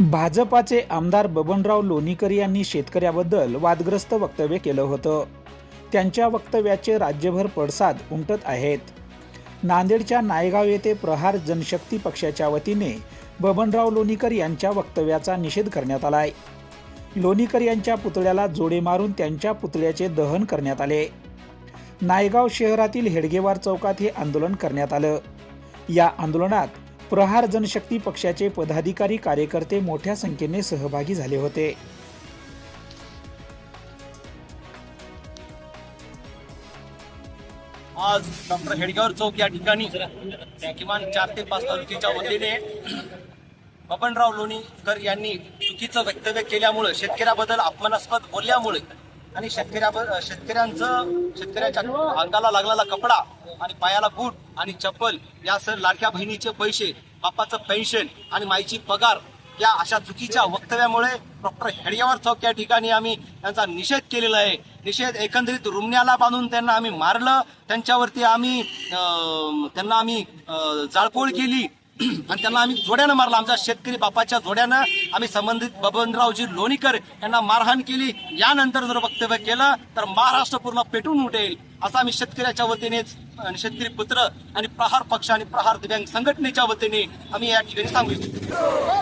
भाजपाचे आमदार बबनराव लोणीकर यांनी शेतकऱ्याबद्दल वादग्रस्त वक्तव्य केलं होतं. त्यांच्या वक्तव्याचे राज्यभर पडसाद उमटत आहेत. नांदेडच्या नायगाव येथे प्रहार जनशक्ती पक्षाच्या वतीने बबनराव लोणीकर यांच्या वक्तव्याचा निषेध करण्यात आलाय. लोणीकर यांच्या पुतळ्याला जोडे मारून त्यांच्या पुतळ्याचे दहन करण्यात आले. नायगाव शहरातील हेडगेवार चौकात हे आंदोलन करण्यात आलं. या आंदोलनात प्रहार जनशक्ती पक्षाचे पदाधिकारी कार्यकर्ते मोठ्या संख्येने सहभागी झाले होते. आज डॉक्टर हेडगावर चौक या ठिकाणी किमान चार ते पाच तालुक्याच्या वतीने बबनराव लोणीकर यांनी चुकीचं वक्तव्य केल्यामुळे शेतकऱ्याबद्दल अपमानास्पद बोलल्यामुळे आणि शेतकऱ्या शेतकऱ्यांचं शेतकऱ्याच्या अंगाला लागलेला कपडा आणि पायाला बूट आणि चप्पल या सर लाडक्या बहिणीचे पैसे बापाचं पेन्शन आणि माईची पगार या अशा चुकीच्या वक्तव्यामुळे डॉक्टर हेडियावर चौक या ठिकाणी आम्ही त्यांचा निषेध केलेला आहे. निषेध एकंदरीत रुमण्याला बांधून त्यांना आम्ही मारलं त्यांच्यावरती आम्ही त्यांना आम्ही जाळपोळ केली. आणि त्यांना आम्ही जोड्यानं मारलं. आमच्या शेतकरी बापाच्या जोड्यानं आम्ही संबंधित बबनरावजी लोणीकर यांना मारहाण केली. यानंतर जर वक्तव्य केलं तर महाराष्ट्र पूर्ण पेटून उठेल असं आम्ही शेतकऱ्याच्या वतीने शेतकरी पुत्र आणि प्रहार पक्ष आणि प्रहार दिव्यांग संघटनेच्या वतीने आम्ही या ठिकाणी सांगू इच्छितो.